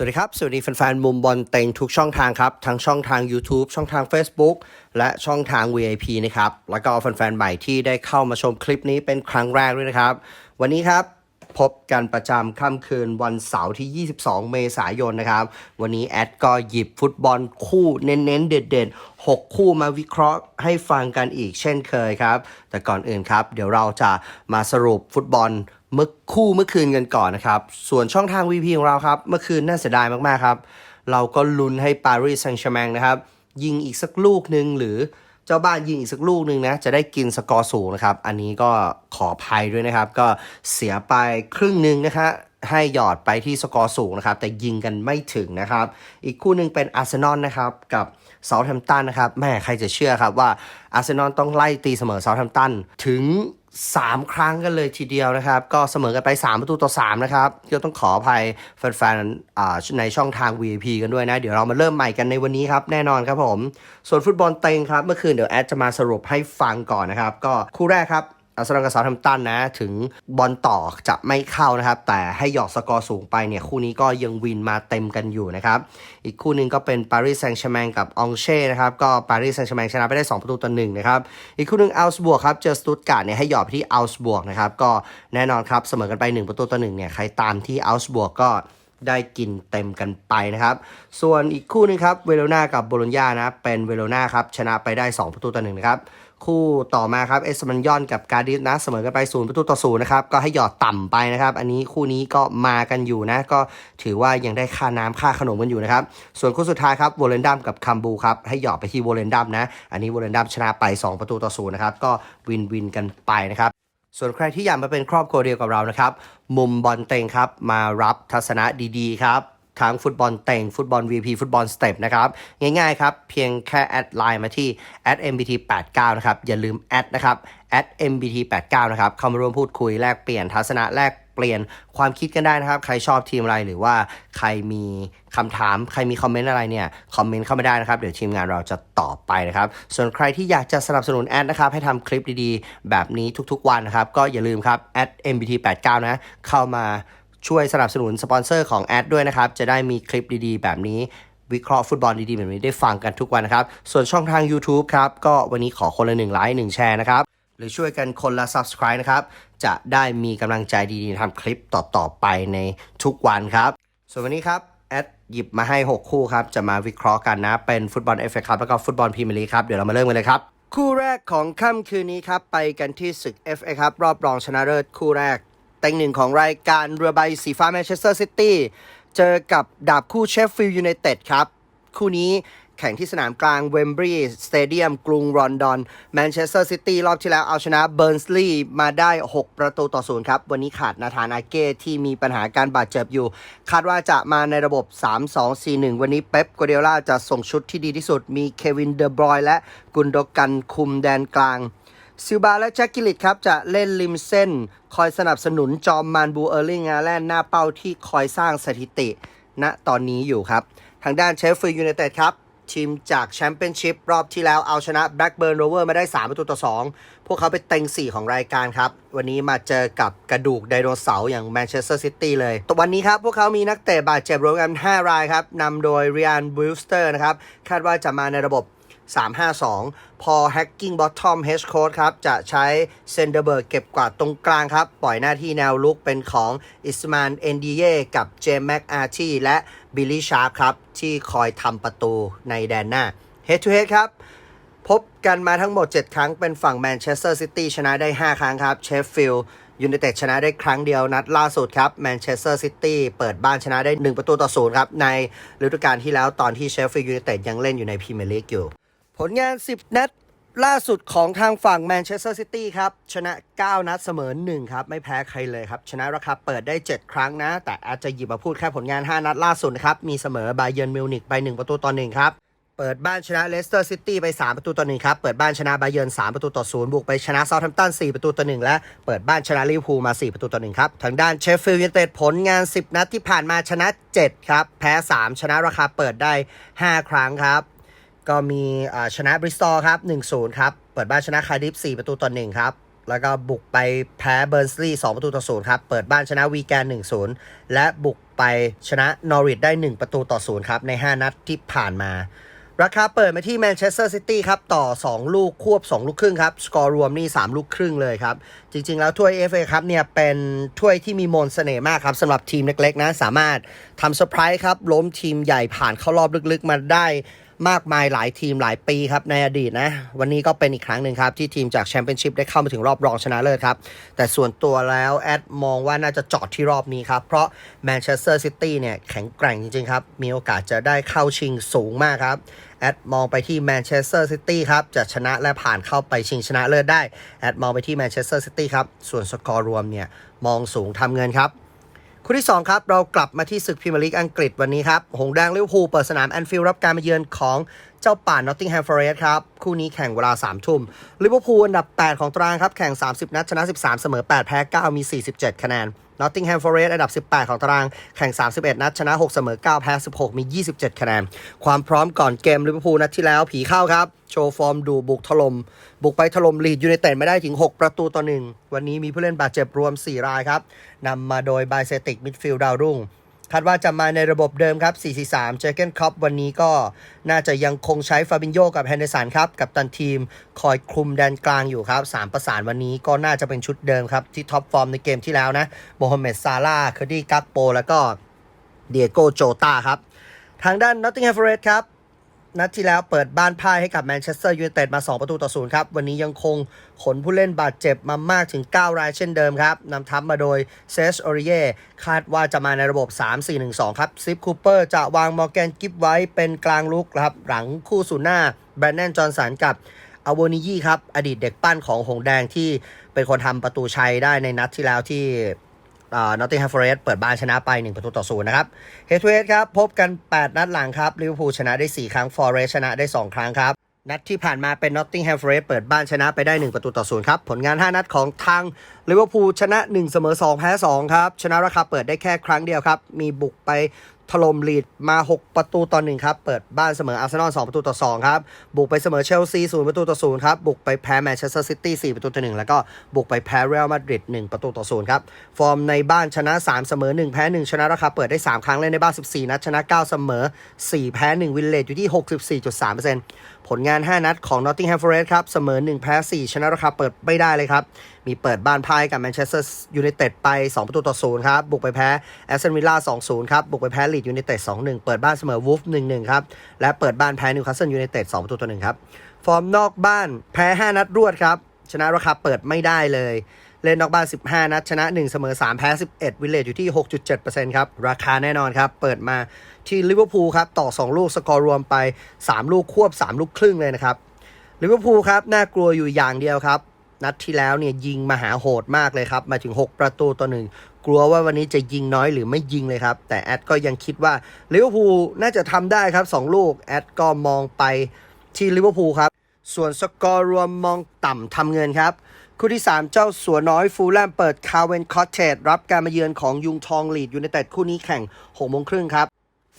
สวัสดีครับ สวัสดีแฟนๆ มุมบอลเต็งทุกช่องทางครับ ทั้งช่องทาง YouTube ช่องทาง Facebook และช่องทาง VIP นะครับ แล้วก็แฟนๆ ใหม่ที่ได้เข้ามาชมคลิปนี้เป็นครั้งแรกด้วยนะครับ วันนี้ครับพบกันประจำค่ำคืนวันเสาร์ที่ 22 เมษายนนะครับ วันนี้แอดก็หยิบฟุตบอลคู่เน้นๆ เด็ดๆ6 คู่มาวิเคราะห์ให้ฟังกันอีกเช่นเคยครับ แต่ก่อนอื่นครับ เดี๋ยวเราจะมาสรุปฟุตบอล เมื่อคู่เมื่อคืนกันก่อนนะครับ ส่วนช่องทาง VP ของเราครับ เมื่อคืนน่าเสียดายมากๆครับ เราก็ลุ้นให้ปารีสแซงต์แชร์แมงนะครับ ยิงอีกสักลูกหนึ่งหรือเจ้าบ้านยิงอีกสักลูกหนึ่งนะ จะได้กินสกอร์สูงนะครับ อันนี้ก็ขอภัยด้วยนะครับ ก็เสียไปครึ่งหนึ่งนะคะให้หยอดไปที่สกอร์สูงนะครับ แต่ยิงกันไม่ถึงนะครับ อีกคู่หนึ่งเป็นอาร์เซนอลนะครับ กับเซาท์แฮมป์ตันนะครับแม่ใครจะเชื่อครับว่าอาร์เซนอลต้องไล่ตีเสมอเซาท์แฮมป์ตันถึง 3 ครั้งกันเลยทีเดียวนะครับ ก็เสมอกันไป 3 ประตูต่อ 3 นะครับก็ต้องขออภัยแฟนๆในช่องทาง VIP กันด้วยนะ เดี๋ยวเรามาเริ่มใหม่กันในวันนี้ครับ แน่นอนครับผม ส่วนฟุตบอลเต็งครับ เมื่อคืนเดี๋ยวแอดจะมาสรุปให้ฟังก่อนนะครับ ก็คู่แรกครับ อาร์เซนอลกับซาท์แฮมตันนะ ถึงบอลต่อจะไม่เข้านะครับ แต่ให้หยอดสกอร์สูงไปเนี่ย คู่นี้ก็ยังวินมาเต็มกันอยู่นะครับ อีกคู่หนึ่งก็เป็นปารีสแซงต์แชร์แมงกับองเช่นะครับ ก็ปารีสแซงต์แชร์แมงชนะไปได้ 2 ประตูต่อหนึ่งนะครับ อีกคู่หนึ่งอัลส์บวกครับ เจอสตุตการ์ดเนี่ยให้หยอดไปที่อัลส์บวกนะครับ ก็แน่นอนครับเสมอกันไป 1 ประตูต่อหนึ่งเนี่ย ใครตามที่อัลส์บวกก็ได้กินเต็มกันไปนะครับ ส่วนอีกคู่หนึงครับเวโรนากับโบโลญญานะ เป็นเวโรนาครับชนะไปได้ 2 ประตูต่อหนึ่งนะครับ คู่ต่อมาครับเอสมันยอนกับการดิสนะเสมอกันไป0ประตูต่อศูนย์นะครับก็ให้หยอดต่ำไปนะครับ อันนี้คู่นี้ก็มากันอยู่นะ ก็ถือว่ายังได้ค่าน้ำค่าขนมกันอยู่นะครับ ส่วนคู่สุดท้ายครับโวเลนดัมกับคัมบูครับให้หยอดไปที่โวเลนดัมนะ อันนี้โวเลนดัมชนะไป 2 ประตูต่อศูนย์นะครับก็วินวินกันไปนะครับส่วนใครที่อยากมาเป็นครอบครัวเดียวกับเรานะครับ มุมบอลเต็งครับ มารับทัศนะดีๆครับ ทั้งฟุตบอลเต็งฟุตบอล VP ฟุตบอลสเต็ปนะครับ ง่ายๆครับ เพียงแค่แอดไลน์มาที่ @mbt89 นะครับ อย่าลืมแอดนะครับ @mbt89 นะครับ เข้ามาร่วมพูดคุยแลกเปลี่ยนทัศนะแลกเปลี่ยนความคิดกันได้นะครับ ใครชอบทีมอะไรหรือว่าใครมีคำถาม ใครมีคอมเมนต์อะไรเนี่ย คอมเมนต์เข้ามาได้นะครับ เดี๋ยวทีมงานเราจะตอบไปนะครับ ส่วนใครที่อยากจะสนับสนุนแอดนะครับ ให้ทำคลิปดีๆ แบบนี้ทุกๆวันนะครับ ก็อย่าลืมครับ @mbt89 นะ เข้ามา ช่วยสนับสนุนสปอนเซอร์ของแอดด้วยนะครับ จะได้มีคลิปดีๆ แบบนี้วิเคราะห์ฟุตบอลดีๆ แบบนี้ได้ฟังกันทุกวันนะครับ ส่วนช่องทาง YouTube ครับ ก็วันนี้ขอคนละหนึ่งไลค์หนึ่งแชร์นะครับ หรือช่วยกันคนละ Subscribe นะครับ จะได้มีกำลังใจดีๆทำคลิปต่อๆไปในทุกวันครับ ส่วนวันนี้ครับแอดหยิบมาให้ 6 คู่ครับ จะมาวิเคราะห์กันนะ เป็นฟุตบอลเอฟเอครับแล้วก็ฟุตบอลพรีเมียร์ลีกครับ เดี๋ยวเรามาเริ่มกันเลยครับ คู่แรกของค่ำคืนนี้ครับ ไปกันที่ศึก FA ครับ รอบรองชนะเลิศคู่แรก เต็งหนึ่งของรายการเรือใบสีฟ้าแมนเชสเตอร์ซิตี้เจอกับดาบคู่เชฟฟิลด์ยูไนเต็ดครับ คู่นี้แข่งที่สนามกลางเวมบรีย์สเตเดียมกรุงลอนดอนแมนเชสเตอร์ซิตี้รอบที่แล้วเอาชนะเบิร์นสลีย์มาได้ 6 ประตูต่อศูนย์ครับ วันนี้ขาดนาธานอาเก้ที่มีปัญหาการบาดเจ็บอยู่ คาดว่าจะมาในระบบ 3-2-4-1 วันนี้เป๊ปกัวเดล่าจะส่งชุดที่ดีที่สุด มีเควินเดอบรอยและกุนโดกันคุมแดนกลาง ซิลบาและแจ็คกิลิตครับ จะเล่นริมเส้น คอยสนับสนุนจอมมานบูเออร์ลิงอาแลนด์หน้าเป้าที่คอยสร้างสถิติ ณตอนนี้อยู่ครับ ทางด้านเชฟฟิลด์ยูไนเต็ดครับ ทีมจากแชมเปี้ยนชิพรอบที่แล้วเอาชนะแบล็กเบิร์นโรเวอร์มาได้ 3 ประตูต่อ 2 พวกเขาเป็นเต็ง 4 ของรายการครับ วันนี้มาเจอกับกระดูกไดโนเสาร์อย่างแมนเชสเตอร์ซิตี้เลยแต่วันนี้ครับพวกเขามีนักเตะบาดเจ็บรวมกัน 5 รายครับนำโดยเรียนบิลสเตอร์นะครับคาดว่าจะมาในระบบ 352 พอ Hacking Bottom H Code ครับ จะใช้เซนเดอร์เบิร์กเก็บกวาดตรงกลางครับ ปล่อยหน้าที่แนวลุกเป็นของอิสมานเอนดีเยกับเจมแม็กอาร์ทีและบิลลี่ชาร์ครับ ที่คอยทำประตูในแดนหน้า Head to Head ครับพบกันมาทั้งหมด 7 ครั้งเป็นฝั่งแมนเชสเตอร์ซิตี้ชนะได้ 5 ครั้งครับเชฟฟิลด์ยูไนเต็ดชนะได้ครั้งเดียวนัดล่าสุดครับแมนเชสเตอร์ซิตี้เปิดบ้านชนะได้ 1 ประตูต่อศูนย์ครับ ในฤดูกาลที่แล้วตอนที่เชฟฟิลด์ยูไนเต็ดยังเล่นอยู่ในพรีเมียร์ลีกอยู่ ผลงาน 10 นัดล่าสุดของทางฝั่งแมนเชสเตอร์ซิตี้ครับ ชนะ 9 นัดเสมอ 1 ครับ ไม่แพ้ใครเลยครับ ชนะราคาเปิดได้ 7 ครั้งนะ แต่อาจจะหยิบมาพูดแค่ผลงาน 5 นัดล่าสุดนะครับ มีเสมอบาเยิร์นมิวนิกไป 1 ประตูต่อ 1 ครับ เปิดบ้านชนะเลสเตอร์ซิตี้ไป 3 ประตูต่อ 1 ครับ เปิดบ้านชนะบาเยิร์น3 ประตูต่อ 0 บุกไปชนะเซาท์แฮมป์ตัน 4 ประตูต่อ 1 และเปิดบ้านชนะลิเวอร์พูลมา 4 ประตูต่อ 1 ครับ ทางด้านเชฟฟิลด์ยูไนเต็ดผลงาน 10 นัดที่ผ่านมาชนะ 7 ครับ แพ้ 3 ชนะราคาเปิดได้ 5 ครั้งครับ ก็มีชนะบริสตอลครับ 1-0 ครับ เปิดบ้านชนะคาร์ดิฟ 4 ประตูต่อ 1 ครับ แล้วก็บุกไปแพ้เบิร์นสลีย์2ประตูต่อศูนย์ครับ เปิดบ้านชนะวีแกน 1-0 และบุกไปชนะนอริทได้ 1 ประตูต่อศูนย์ครับ ใน 5 นัดที่ผ่านมา ราคาเปิดมาที่แมนเชสเตอร์ซิตี้ครับ ต่อ 2 ลูกควบ 2 ลูกครึ่งครับ สกอร์รวมนี่ 3 ลูกครึ่งเลยครับ จริง ๆ แล้วถ้วย FA ครับเนี่ยเป็นถ้วยที่มีมนต์เสน่ห์มากครับสำหรับทีมเล็กๆนะสามารถทำเซอร์ไพรส์ครับล้มทีมใหญ่ผ่านเข้ารอบลึกๆมาได้ มากมายหลายทีมหลายปีครับในอดีตนะ วันนี้ก็เป็นอีกครั้งหนึ่งครับ ที่ทีมจากแชมเปี้ยนชิพได้เข้ามาถึงรอบรองชนะเลิศครับ แต่ส่วนตัวแล้วแอดมองว่าน่าจะเจอดที่รอบนี้ครับ เพราะแมนเชสเตอร์ซิตี้เนี่ยแข็งแกร่งจริงๆครับ มีโอกาสจะได้เข้าชิงสูงมากครับแอดมองไปที่แมนเชสเตอร์ซิตี้ครับจะชนะและผ่านเข้าไปชิงชนะเลิศได้แอดมองไปที่แมนเชสเตอร์ซิตี้ครับส่วนสกอร์รวมเนี่ยมองสูงทำเงินครับ คู่ที่ 2 ครับ เรากลับมาที่ศึกพรีเมียร์ลีกอังกฤษวันนี้ครับ หงแดงลิเวอร์พูลเปิดสนามแอนฟิลด์รับการมาเยือนของเจ้าป่านนอตติงแฮมฟอร์เรสต์ครับ คู่นี้แข่งเวลา 3 ทุ่มลิเวอร์พูลอันดับ 8 ของตารางครับ แข่ง 30 นัดชนะ 13 เสมอ 8 แพ้ 9 มี 47 คะแนน นอตติงแฮมฟอร์เรสต์อันดับ 18 ของตาราง แข่ง 31 นัด ชนะ 6 เสมอ 9 แพ้ 16 มี 27 คะแนน ความพร้อมก่อนเกมลิเวอร์พูลนัดที่แล้วผีเข้าครับ โชว์ฟอร์มดูบุกถลม่มบุกไปถล่มลีดยูไนเต็ดไม่ได้ถึง 6 ประตูต่อหนึ่งวันนี้มีผู้เล่นบาดเจ็บรวม 4 รายครับนำมาโดยไบเซติกมิดฟิลด์ดาวรุ่ง คาดว่าจะมาในระบบเดิมครับ 4-4-3 เจเกนคอปวันนี้ก็น่าจะยังคงใช้ฟาบินโยกับแฮนเดสันครับ กับตันทีมคอยคลุมแดนกลางอยู่ครับ 3 ประสานวันนี้ก็น่าจะเป็นชุดเดิมครับ ที่ท็อปฟอร์มในเกมที่แล้วนะโมฮัมเหม็ดซาร่าเคอร์ดี้กักโป แล้วก็เดียโกโจตาครับ ทางด้านนอตติงแฮมฟอร์เรสครับ นัดที่แล้วเปิดบ้านพ่ายให้กับแมนเชสเตอร์ยูไนเต็ดมา 2 ประตูต่อศูนย์ครับ วันนี้ยังคงขนผู้เล่นบาดเจ็บมามากถึง 9 รายเช่นเดิมครับนำทัพมาโดยเซสโอริเย่คาดว่าจะมาในระบบ 3-4-1-2 ครับซิปคูเปอร์จะวางมอร์แกนกิฟไว้เป็นกลางลุกครับ หลังคู่ศูนย์หน้าแบรนแนนจอห์นสันกับอโวนิยี่ครับ อดีตเด็กปั้นของหงแดงที่เป็นคนทำประตูชัยได้ในนัดที่แล้วที่ นอตติงแฮมฟอร์เรสเปิดบ้านชนะไป 1 ประตูต่อศูนย์นะครับเฮดทูเฮดครับ พบกัน 8 นัดหลังครับลิเวอร์พูลชนะได้ 4 ครั้งฟอร์เรสชนะได้ 2 ครั้งครับ นัดที่ผ่านมาเป็นนอตติงแฮมฟอร์เรสเปิดบ้านชนะไปได้ 1 ประตูต่อศูนย์ครับ ผลงาน 5 นัดของทางลิเวอร์พูลชนะ 1 เสมอ 2 แพ้ 2 ครับ ชนะราคาเปิดได้แค่ครั้งเดียวครับ มีบุกไป ถล่มลีดมา 6 ประตูต่อ1ครับ เปิดบ้านเสมออาร์เซนอล2ประตูต่อ 2 ครับ บุกไปเสมอเชลซี0ประตูต่อ0ครับ บุกไปแพ้แมนเชสเตอร์ซิตี้4ประตูต่อ1แล้วก็บุกไปแพ้เรอัลมาดริด1ประตูต่อ0ครับ ฟอร์มในบ้านชนะ 3 เสมอ 1 แพ้ 1 ชนะราคาเปิดได้ 3 ครั้งเล่นในบ้าน 14 นัดชนะ 9 เสมอ 4 แพ้ 1 วินเลจอยู่ที่ 64.3%ผลงาน 5 นัดของ Nottingham Forest ครับเสมอ 1 แพ้ 4 ชนะราคาเปิดไม่ได้เลยครับมีเปิดบ้านพ่ายกับแมนเชสเตอร์ยูไนเต็ดไป 2 ประตูต่อ0ครับบุกไปแพ้แอสตันวิลล่า2-0ครับบุกไปแพ้ลดยูไนเต็ด2-1เปิดบ้านเสมอวูฟ1-1ครับ และเปิดบ้านแพ้นิวคาสเซิลยูไนเต็ด2ประตูต่อ1ครับ ฟอร์มนอกบ้านแพ้5นัดรวดครับ ชนะราคาเปิดไม่ได้เลย เล่นนอกบ้าน 15 นัด ชนะ 1 เสมอ 3 แพ้ 11 วิเลจอยู่ที่ 6.7%ครับ ราคาแน่นอนครับ เปิดมาที่ลิเวอร์พูลครับ ต่อ 2 ลูก สกอร์รวมไป 3 ลูกควบ 3 ลูกครึ่งเลยนะครับ ลิเวอร์พูลครับ น่ากลัวอยู่อย่างเดียวครับนัดที่แล้วเนี่ยยิงมหาโหดมากเลยครับ มาถึง 6 ประตูต่อหนึ่ง กลัวว่าวันนี้จะยิงน้อยหรือไม่ยิงเลยครับ แต่แอดก็ยังคิดว่าลิเวอร์พูลน่าจะทำได้ครับ 2 ลูก แอดก็มองไปที่ลิเวอร์พูลครับ ส่วนสกอร์รวมมองต่ำทำเงินครับ คู่ที่ 3 เจ้าสัวน้อยฟูลแลมเปิดคาเวนคอตเทดรับการมาเยือนของยุงทองลีดยูไนเต็ดคู่นี้แข่ง6โมงครึ่งครับ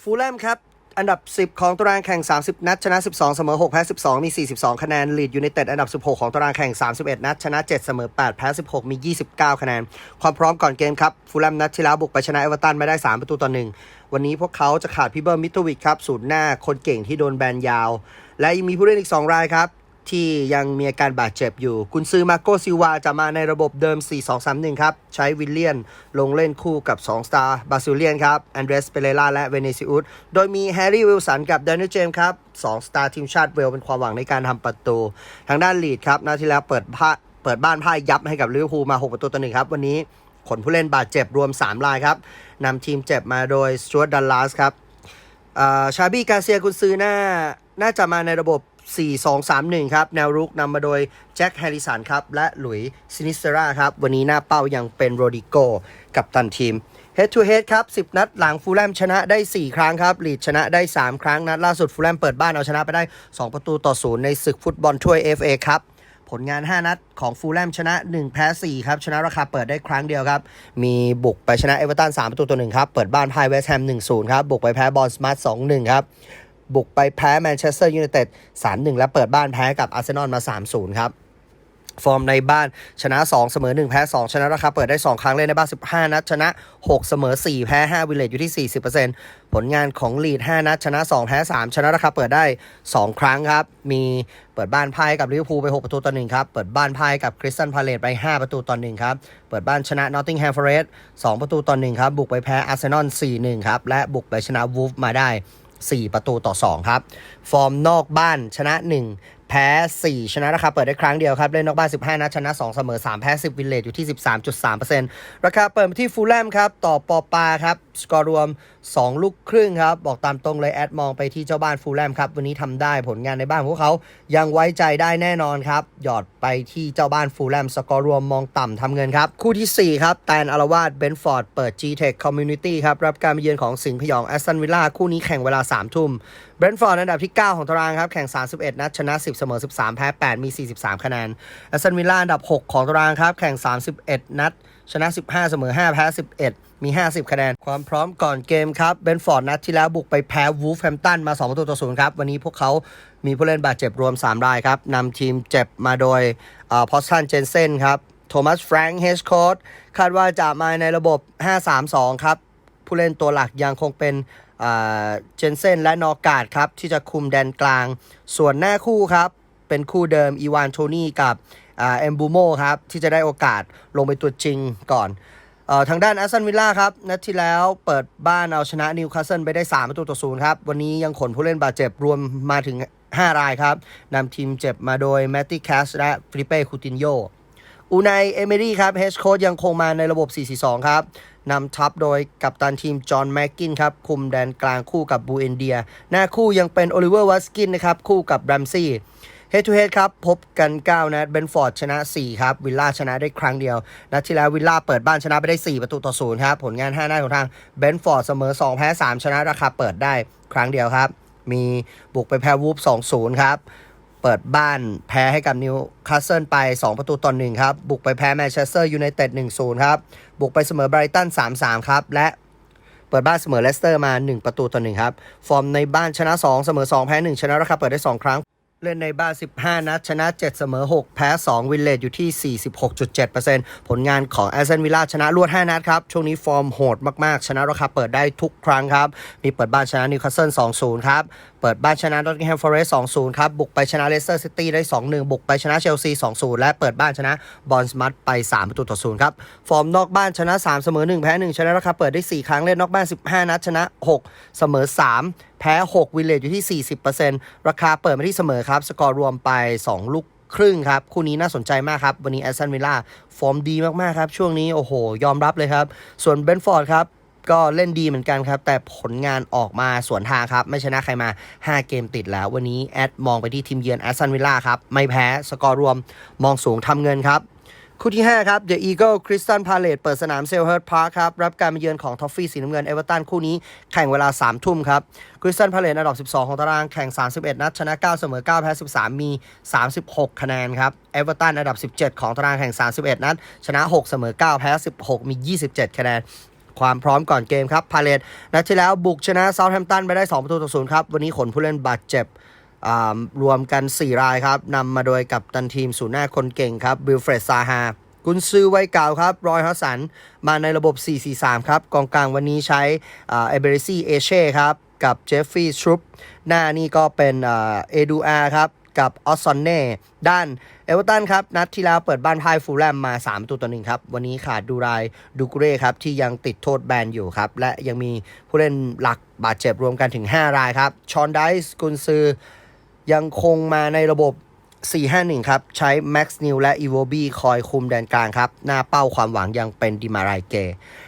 ฟูลแลมครับ อันดับ 10 ของตารางแข่ง 30 นัด ชนะ 12 เสมอ 6 แพ้ 12 มี 42 คะแนนลีดยูไนเต็ดอันดับ 16 ของตารางแข่ง 31 นัด ชนะ 7 เสมอ 8 แพ้ 16 มี 29 คะแนน ความพร้อมก่อนเกมครับ ฟูลแลมนัดที่แล้วบุกไปชนะเอเวอร์ตันไม่ได้ 3 ประตูต่อ 1 วันนี้พวกเขาจะขาดพีเบิร์มิทวิกครับ ศูนย์หน้าคนเก่งที่โดนแบนยาว และยังมีผู้เล่นอีก 2 รายครับ ที่ยังมีอาการบาดเจ็บอยู่ กุนซือมาโกซิวาจะมาในระบบเดิม 4-2-3-1 ครับ ใช้วิลเลียนลงเล่นคู่กับ 2 สตาร์บาซิเลียนครับแอนเดรสเปเรล่าและเวเนซิอุสโดยมีแฮร์รี่วิลสันกับเดนนิเจมส์ครับ 2 สตาร์ทีมชาติเวลเป็นความหวังในการทำประตู ทางด้านลีดครับนัดที่แล้วเปิดผ้าเปิดบ้านพ่ายยับให้กับลิเวอร์พูลมา 6 ประตูต่อหนึ่งครับวันนี้ขนผู้เล่นบาดเจ็บรวม 3 รายครับนำทีมเจ็บมาโดยสจวตดัลลัสครับชาบี้กาเซียกุนซือน่าน่าจะมาในระบบ 4-2-3-1 ครับ แนวรุกนำมาโดยแจ็คแฮริสันครับ และหลุยซินิสเตราครับ วันนี้หน้าเป้ายังเป็นโรดิโกกับตันทีม Head to Head ครับ 10 นัดหลังฟูลแลมชนะได้ 4 ครั้งครับลีดชนะได้ 3 ครั้ง นัดล่าสุดฟูลแลมเปิดบ้านเอาชนะไปได้ 2 ประตูต่อศูนย์ในศึกฟุตบอลถ้วย FA ครับผลงาน 5 นัดของฟูลแลมชนะ 1 แพ้ 4 ครับ ชนะราคาเปิดได้ครั้งเดียวครับ มีบุกไปชนะเอเวอร์ตัน 3 ประตูต่อ1ครับ เปิดบ้านพ่ายเวสต์แฮม 1-0 ครับ บุกไปแพ้บอลสมาร์ท2-1 ครับ บุกไปแพ้แมนเชสเตอร์ยูไนเต็ด3-1และเปิดบ้านแพ้กับอาร์เซนอลมา3-0ครับฟอร์มในบ้านชนะ 2 เสมอ 1 แพ้ 2 ชนะราคาเปิดได้ 2 ครั้งเล่นในบ้าน 15 นัด ชนะ 6 เสมอ 4 แพ้ 5 วิลเลจอยู่ที่ 40%ผลงานของลีด 5 นัด ชนะ 2 แพ้ 3 ชนะราคาเปิดได้ 2 ครั้งครับ มีเปิดบ้านพ่ายกับลิเวอร์พูลไป 6 ประตูต่อ1ครับ เปิดบ้านพ่ายกับคริสตันพาเลตไป 5 ประตูต่อ1ครับ เปิดบ้านชนะนอตติงแฮมฟอร์เรสต์2ประตูต่อ1ครับ บุกไปแพ้อาร์เซนอล4-1ครับ และบุกไปชนะวูฟมาได้ 4 ประตูต่อ 2 ครับ ฟอร์มนอกบ้านชนะ 1 แพ้ 4 ชนะราคาเปิดได้ครั้งเดียวครับ เล่นนอกบ้าน 15 นัดชนะ 2 เสมอ 3 แพ้ 10 วินเลจอยู่ที่ 13.3%ราคาเปิดที่ฟูลแลมครับ ต่อปอปาครับ สกอร์รวม2 ลูกครึ่งครับ บอกตามตรงเลยแอดมองไปที่เจ้าบ้านฟูลแลมครับ วันนี้ทำได้ผลงานในบ้านของพวกเขายังไว้ใจได้แน่นอนครับ หยอดไปที่เจ้าบ้านฟูลแลมสกอร์รวมมองต่ำทำเงินครับ คู่ทีสี่ 4 ครับ แตนอารวาสเบนฟอร์ดเปิด G-Tech Community ครับ รับการมาเยือนของสิงห์พยองแอสตันวิลล่าคู่นี้แข่งเวลา3ทุ่มเบนฟอร์ดอันดับที่ 9 ของตารางครับแข่ง 31 นัดชนะ 10 เสมอ 13 แพ้ 8 มี 43 คะแนนแอสตันวิลล่าอันดับ 6 ของตารางครับแข่ง 31 นัด ชนะ 15 เสมอ 5 แพ้ 11 มี 50 คะแนน ความพร้อมก่อนเกมครับเบนฟอร์ดนัดที่แล้วบุกไปแพ้วูฟแฮมตันมา 2 ประตูต่อศูนย์ครับ วันนี้พวกเขามีผู้เล่นบาดเจ็บรวม 3 รายครับนำทีมเจ็บมาโดยพอสตันเจนเซนครับโทมัสแฟรงค์เฮสโค้ดคาดว่าจะมาในระบบ 5-3-2 ครับ ผู้เล่นตัวหลักยังคงเป็นเจนเซนและนอกาดครับ ที่จะคุมแดนกลาง ส่วนหน้าคู่ครับ เป็นคู่เดิมอีวานโทนี่กับ เอ็มบูโมครับ ที่จะได้โอกาสลงไปตัวจริงก่อนออทางด้านแอสตันวิลล่าครับนัดที่แล้วเปิดบ้านเอาชนะนิวคาสเซิลไปได้3ประตูต่อศูนย์ครับ วันนี้ยังขนผู้เล่นบาดเจ็บรวมมาถึง 5 รายครับนำทีมเจ็บมาโดยแมตตี้แคสและฟิลิเป้คูตินโยอูไนเอเมรี่ครับเฮดโค้ชยังคงมาในระบบ 4-4-2 ครับนำทัพโดยกัปตันทีมจอห์นแม็กกินครับ คุมแดนกลางคู่กับบูเอนเดีย หน้าคู่ยังเป็นโอลิเวอร์วัสกินนะครับ คู่กับแรมซี่ เฮดทูเฮดครับ พบกัน 9 นัดเบนฟอร์ดชนะ 4 ครับ วิลล่าชนะได้ครั้งเดียว นัดที่แล้ววิลล่าเปิดบ้านชนะไปได้ 4 ประตูต่อศูนย์ครับ ผลงาน 5 นัดของทางเบนฟอร์ดเสมอ 2 แพ้ 3 ชนะราคาเปิดได้ครั้งเดียวครับ มีบุกไปแพ้วูฟ2-0 ครับ เปิดบ้านแพ้ให้กับนิวคาสเซิลไป 2 ประตูต่อ1ครับ บุกไปแพ้แมนเชสเตอร์ยูไนเต็ด1-0 ครับ บุกไปเสมอไบรตัน 3-3 ครับ และเปิดบ้านเสมอเลสเตอร์มา 1 ประตูต่อ1ครับ ฟอร์มในบ้านชนะ 2 เสมอ 2 แพ้ 1 ชนะราคาเปิดได้ 2 ครั้ง เล่นในบ้าน 15 นัด ชนะ 7 เสมอ 6 แพ้ 2 วินเลจอยู่ที่ 46.7%ผลงานของแอสเซนวิลล่าชนะรวด 5 นัดครับ ช่วงนี้ฟอร์มโหดมาก ๆ ชนะราคาเปิดได้ทุกครั้งครับ มีเปิดบ้านชนะนิวคาสเซิล 2-0 ครับเปิดบ้านชนะนอตติงแฮมฟอเรสต์2-0ครับ บุกไปชนะเลสเตอร์ซิตี้ได้2-1บุกไปชนะเชลซี2-0และเปิดบ้านชนะบอลสมัตไป3ประตูต่อ0ครับ ฟอร์มนอกบ้านชนะ3เสมอ1แพ้1ชนะราคาเปิดได้4ครั้งเล่นนอกบ้าน15นัดชนะ6เสมอ3แพ้6วิเลจอยู่ที่40%ราคาเปิดมาที่เสมอครับสกอร์รวมไป2ลูกครึ่งครับ คู่นี้น่าสนใจมากครับ วันนี้แอสตันวิลล่าฟอร์มดีมาก ๆ ครับ ช่วงนี้ โอ้โห ยอมรับเลยครับ ส่วนเบนฟอร์ดครับ ก็เล่นดีเหมือนกันครับ แต่ผลงานออกมาสวนทางครับ ไม่ชนะใครมา 5 เกมติดแล้ว วันนี้แอดมองไปที่ทีมเยือนแอสตันวิลล่าครับ ไม่แพ้สกอร์รวมมองสูงทำเงินครับ คู่ที่ 5 ครับ The Eagle Crystal Palace เปิดสนามเซลเฮิร์ตพาร์คครับ รับการมาเยือนของทอฟฟี่สีน้ำเงินเอเวอร์ตันคู่นี้แข่งเวลา 3 ทุ่มครับ Crystal Palace อันดับ 12 ของตารางแข่ง 31 นัดชนะ 9 เสมอ 9 แพ้ 13 มี 36 คะแนนครับเอเวอร์ตันอันดับ 17 ของตารางแข่ง 31 นัดชนะ 6 เสมอ 9 แพ้ 16 มี 27 คะแนน ความพร้อมก่อนเกมครับ พาเลตนัดที่แล้วบุกชนะเซาท์แฮมป์ตันไปได้ 2 ประตูต่อศูนย์ครับ วันนี้ขนผู้เล่นบาดเจ็บรวมกัน 4 รายครับนำมาโดยกับตันทีมศูนย์หน้าคนเก่งครับบิลเฟรดซาฮากุนซือไว้เก่าครับ รอยฮัสสัน มาในระบบ 4-4-3 ครับ กองกลางวันนี้ใช้เอเบริซี่เอเช่ครับ กับเจฟฟี่ชรุปหน้านี่ก็เป็นเอดูอาครับ กับออสซอนเน่ด้านเอเวอร์ตันครับ นัดที่แล้วเปิดบ้านพ่ายฟูลแลมมา3ประตูต่อหนึ่งครับ วันนี้ขาดดูรายดูกุเร่ครับ ที่ยังติดโทษแบนอยู่ครับ และยังมีผู้เล่นหลักบาดเจ็บรวมกันถึง 5 รายครับ ชอนไดส์กุนซือยังคงมาในระบบ 4-5-1 ครับ ใช้ Max New และ e v o b คอยคุมแดนกลางครับ หน้าเป้าความหวังยังเป็นดิมาไรเก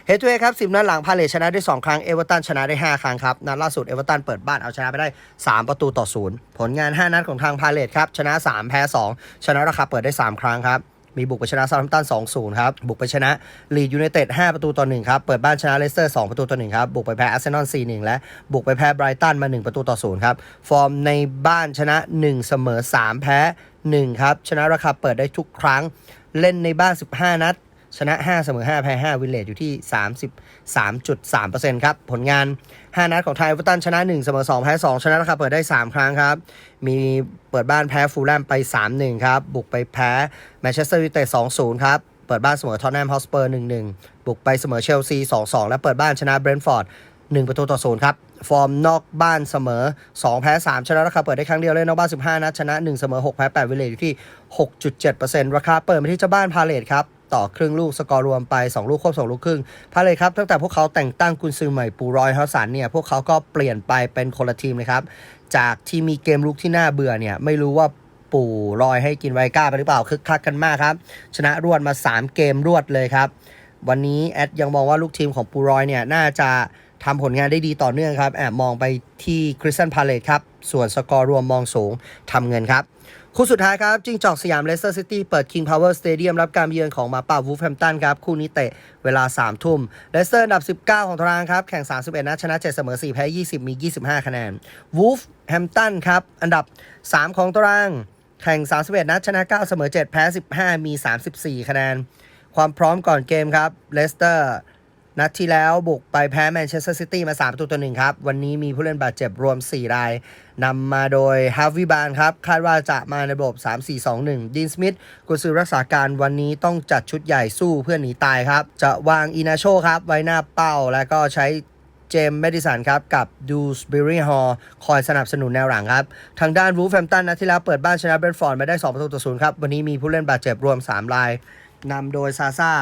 เฮดทูเฮครับ10นัดหลังพาเลทชนะได้ 2 ครั้ง เอเวอร์ตันชนะได้ 5 ครั้งครับ นัดล่าสุด เอเวอร์ตันเปิดบ้านเอาชนะไปได้ 3 ประตูต่อ 0 ผลงาน 5 นัดของทางพาเลทครับ ชนะ 3 แพ้ 2 ชนะราคาเปิดได้ 3 ครั้งครับ มีบุกไปชนะซาทัมตัน2-0 ครับ บุกไปชนะลีดยูไนเต็ด5ประตูต่อ1ครับ เปิดบ้านชนะเลสเตอร์ 2 ประตูต่อ1ครับ บุกไปแพ้อาร์เซนอล 4-1 และ บุกไปแพ้ไบรตันมา 1 ประตูต่อ0ครับ ฟอร์มในบ้านชนะ 1 เสมอ 3 แพ้ 1 ครับ ชนะราคาเปิดได้ทุกครั้ง เล่นในบ้าน 15 นัด ชนะ 5 เสมอ 5 แพ้ 5 วิลเลจอยู่ที่ 33.3%ครับ ผลงาน 5 นัดของไทยเอเวอร์ตันชนะ 1 เสมอ 2 แพ้ 2 ชนะราคาเปิดได้ 3 ครั้งครับ มีเปิดบ้านแพ้ฟูลแลมไป 3-1 ครับ บุกไปแพ้แมนเชสเตอร์ยูไนเต็ด2-0 ครับ เปิดบ้านเสมอทอตแนมฮอสเปอร์ 1-1 บุกไปเสมอเชลซี 2-2 และเปิดบ้านชนะเบรนท์ฟอร์ด1 ประตูต่อ0ครับ ฟอร์มนอกบ้านเสมอ 2 แพ้ 3 ชนะราคาเปิดได้ครั้งเดียวเล่นนอกบ้าน 15 นัดชนะ 1 เสมอ 6 แพ้ 8 วิเลจอยู่ที่ 6.7%ราคาเปิดมาที่เจ้าบ้านพาเลทครับ ต่อครึ่งลูกสกอร์รวมไป 2 ลูกควบ 2 ลูกครึ่งพาเลทครับตั้งแต่พวกเขาแต่งตั้งกุนซือใหม่ปูรอยเฮาสันเนี่ยพวกเขาก็เปลี่ยนไปเป็นคนละทีมเลยครับจากที่มีเกมลุกที่น่าเบื่อเนี่ยไม่รู้ว่าปู่รอยให้กินไวก้าไปหรือเปล่าคึกคักกันมากครับ ชนะรวดมา 3 เกมรวดเลยครับ วันนี้แอดยังมองว่าลูกทีมของปูรอยเนี่ยน่าจะทำผลงานได้ดีต่อเนื่องครับ แอบมองไปที่คริสตันพาเลตครับ ส่วนสกอร์รวมมองสูงทำเงินครับ คู่สุดท้ายครับจิงจอกสยามเลสเตอร์ซิตี้เปิด King Power Stadium รับการเยือนของมาป่าวูฟแฮมตันครับ คู่นี้เตะเวลา 3 ทุ่มเลสเตอร์อันดับ 19 ของตารางครับ แข่ง 31 นัดชนะ 7 เสมอ 4 แพ้ 20 มี 25 คะแนนวูฟแฮมตันครับ อันดับ 3 ของตาราง แข่ง 31 นัดชนะ 9 เสมอ 7 แพ้ 15 มี 34 คะแนน ความพร้อมก่อนเกมครับเลสเตอร์ นัดที่แล้วบุกไปแพ้แมนเชสเตอร์ซิตี้มา3ประตูต่อหนึ่งครับ วันนี้มีผู้เล่นบาดเจ็บรวม 4 รายนำมาโดยฮาวิบานครับ คาดว่าจะมาในระบบ 3-4-2-1ดินสมิธกุซือรักษาการวันนี้ต้องจัดชุดใหญ่สู้เพื่อหนีตายครับ จะวางอีนาโชครับ ไว้หน้าเป้า แล้วก็ใช้เจมส์แมดิสันครับ กับดูสเบอรี่ฮอลคอยสนับสนุนแนวหลังครับ ทางด้านวูฟแฟมตันนัดที่แล้วเปิดบ้านชนะเบรนฟอร์ดมาได้ 2 ประตูต่อศูนย์ครับ วันนี้มีผู้เล่นบาดเจ็บรวม 3 ราย นำโดยซาซา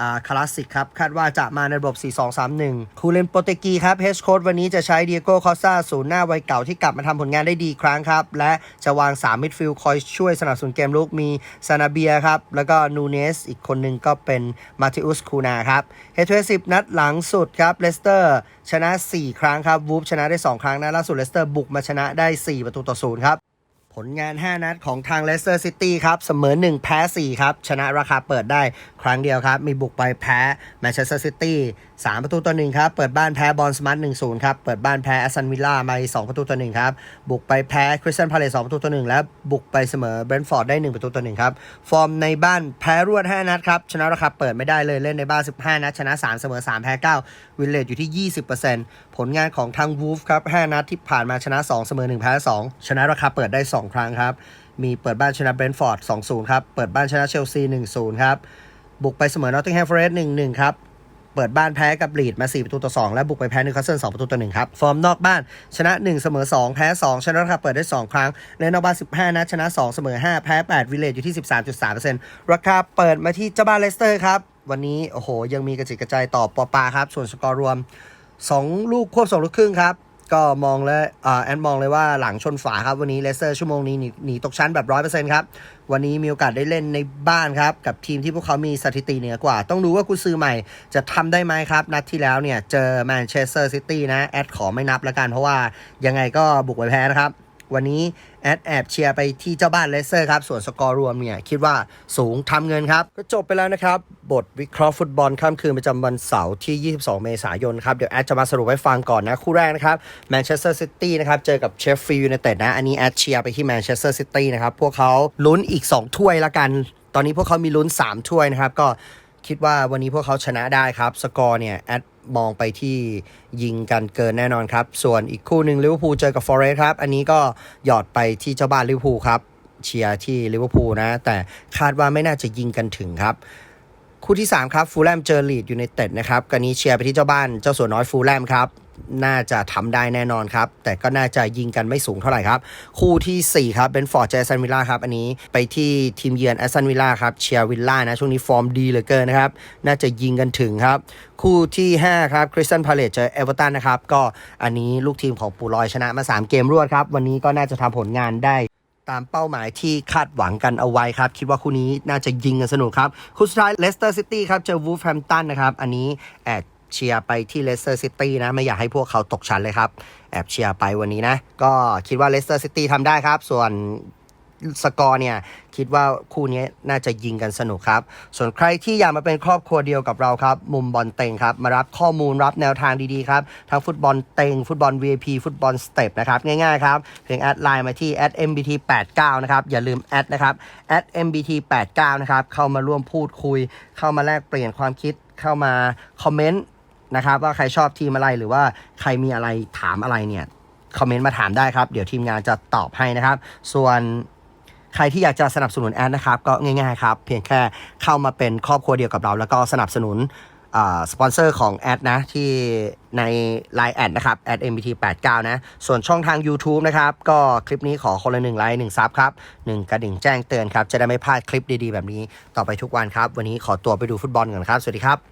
อ่าคลาสสิกครับ คาดว่าจะมาในระบบ 4-2-3-1 คูเลนโปเตกีครับเฮสโค้ดวันนี้จะใช้เดียโก้คอสซาศูนย์หน้าวัยเก่าที่กลับมาทำผลงานได้ดีครั้งครับ และจะวาง 3 มิดฟิลด์คอยช่วยสนับสนุนเกมลุกมีซานาเบียครับ แล้วก็นูเนสอีกคนหนึ่งก็เป็นมาติอุสคูนาครับเฮทเวสิบนัดหลังสุดครับเลสเตอร์ชนะ 4 ครั้งครับวูฟชนะได้ 2 ครั้งนะล่าสุดเลสเตอร์บุกมาชนะได้ 4 ประตูต่อศูนย์ครับ ผลงาน 5 นัดของทางเลสเตอร์ซิตี้ครับ เสมอ 1 แพ้ 4 ครับ ชนะราคาเปิดได้ครั้งเดียวครับ มีบุกไปแพ้แมนเชสเตอร์ซิตี้3ประตูต่อ1ครับ เปิดบ้านแพ้บอลสมาร์ท1-0ครับ เปิดบ้านแพ้แอสตันวิลล่ามา2ประตูต่อ1ครับ บุกไปแพ้คริสตันพาเลส2ประตูต่อ1และบุกไปเสมอเบรนท์ฟอร์ดได้ 1 ประตูต่อ1ครับ ฟอร์มในบ้านแพ้รวด 5 นัดครับ ชนะราคาเปิดไม่ได้เลยเล่นในบ้าน 15 นัดชนะ 3 เสมอ 3 แพ้ 9 วิลเลจอยู่ที่ 20%ผลงานของทางวูฟครับ5นัดที่ผ่านมาชนะ 2 เสมอ 1 แพ้ 2 ชนะราคาเปิดได้ 2ครั้งครับ มีเปิดบ้านชนะเบรนท์ฟอร์ด2-0 ครับ เปิดบ้านชนะเชลซี 1-0 ครับ บุกไปเสมอนอตติงแฮมฟอเรสต์1-1 ครับ เปิดบ้านแพ้กับลีดมา 4 ประตูต่อ 2 และบุกไปแพ้นิวคาสเซิล2ประตูต่อ 1 ครับ ฟอร์มนอกบ้านชนะ 1 เสมอ 2 แพ้ 2 ชนะราคาเปิดได้ 2 ครั้งเลนนอกบ้าน 15 นัดชนะ 2 เสมอ 5 แพ้ 8 วิเลจอยู่ที่ 13.3%ราคาเปิดมาที่เจ้าบ้านเลสเตอร์ครับวันนี้โอ้โหยังมีกระจิตกระจายต่อปอปาครับส่วนสกอร์รวม 2 ลูกควบ2ลูกครึ่งครับ ก็มองเลยอ่าแอนมองเลยว่าหลังชนฝาครับวันนี้เลสเตอร์ชั่วโมงนี้หนีตกชั้นแบบร้อยเปอร์เซ็นต์ครับ วันนี้มีโอกาสได้เล่นในบ้านครับ กับทีมที่พวกเขามีสถิติเหนือกว่า ต้องดูว่ากุซือใหม่จะทำได้ไหมครับ นัดที่แล้วเนี่ย เจอแมนเชสเตอร์ซิตี้นะ แอดขอไม่นับละกันเพราะว่ายังไงก็บุกไปแพ้นะครับ วันนี้ แอดแอบเชียร์ไปที่เจ้าบ้านเลสเตอร์ครับ ส่วนสกอร์รวมเนี่ยคิดว่าสูงทำเงินครับ ก็จบไปแล้วนะครับ บทวิเคราะห์ฟุตบอลค่ำคืนประจำวันเสาร์ที่ 22 เมษายนครับ เดี๋ยวแอดจะมาสรุปให้ฟังก่อนนะ คู่แรกนะครับแมนเชสเตอร์ซิตี้นะครับ เจอกับเชฟฟิลด์ยูไนเต็ดนะ อันนี้แอดเชียร์ไปที่แมนเชสเตอร์ซิตี้นะครับ พวกเขาลุ้นอีก 2 ถ้วยละกัน ตอนนี้พวกเขามีลุ้น 3 ถ้วยนะครับก็ คิดว่าวันนี้พวกเขาชนะได้ครับ สกอร์เนี่ยแอดมองไปที่ยิงกันเกินแน่นอนครับ ส่วนอีกคู่หนึ่งลิเวอร์พูลเจอกับฟอเรสต์ครับ อันนี้ก็หยอดไปที่เจ้าบ้านลิเวอร์พูลครับ เชียร์ที่ลิเวอร์พูลนะ แต่คาดว่าไม่น่าจะยิงกันถึงครับ คู่ที่ 3 ครับฟูลแลมเจอลีดยูไนเต็ดนะครับกันนี้เชียร์ไปที่เจ้าบ้านเจ้าส่วน้อยฟูลแลมครับ น่าจะทำได้แน่นอนครับ แต่ก็น่าจะยิงกันไม่สูงเท่าไหร่ครับ คู่ทีสี่4 ครับเป็นฟอร์ดเจอแอสตันวิลล่าครับ อันนี้ไปที่ทีมเยือนแอสตันวิลล่าครับเชียร์วิลล่านะ ช่วงนี้ฟอร์มดีเหลือเกินนะครับ น่าจะยิงกันถึงครับ คู่ที่ 5 ครับคริสตันพาเลตเจอเอเวอร์ตันนะครับ ก็อันนี้ลูกทีมของปูลอยชนะมา 3 เกมรวดครับ วันนี้ก็น่าจะทำผลงานได้ตามเป้าหมายที่คาดหวังกันเอาไว้ครับ คิดว่าคู่นี้น่าจะยิงกันสนุกครับ คู่สุดท้ายเลสเตอร์ซิตี้ครับ เจอวูฟแฮมตันนะครับ อันนี้แอบ เชียร์ไปที่เลสเตอร์ซิตี้นะ ไม่อยากให้พวกเขาตกชั้นเลยครับ แอบเชียร์ไปวันนี้นะ ก็คิดว่าเลสเตอร์ซิตี้ทำได้ครับ ส่วนสกอร์เนี่ย คิดว่าคู่นี้น่าจะยิงกันสนุกครับ ส่วนใครที่อยากมาเป็นครอบครัวเดียวกับเราครับ มุมบอลเต็งครับ มารับข้อมูลรับแนวทางดีๆครับ ทั้งฟุตบอลเต็ง ฟุตบอล VIP ฟุตบอลสเต็ปนะครับ ง่ายๆครับเพียงแอดไลน์มาที่ @mbt89 นะครับ อย่าลืมแอดนะครับ @mbt89 นะครับ เข้ามาร่วมพูดคุย เข้ามาแลกเปลี่ยนความคิดเข้ามาคอมเมนต์ นะครับ ว่าใครชอบทีมอะไรหรือว่าใครมีอะไรถามอะไรเนี่ยคอมเมนต์มาถามได้ครับ เดี๋ยวทีมงานจะตอบให้นะครับ ส่วนใครที่อยากจะสนับสนุนแอดนะครับ ก็ง่ายๆครับเพียงแค่เข้ามาเป็นครอบครัวเดียวกับเรา แล้วก็สนับสนุนสปอนเซอร์ของแอดนะที่ใน Line แอดนะครับแอด MBT89 นะ ส่วนช่องทาง YouTube นะครับ ก็คลิปนี้ขอคนละหนึ่งไลค์หนึ่งซับครับหนึ่งกระดิ่งแจ้งเตือนครับ จะได้ไม่พลาดคลิปดีๆ แบบนี้ต่อไปทุกวันครับ วันนี้ขอตัวไปดูฟุตบอลก่อนครับ สวัสดีครับ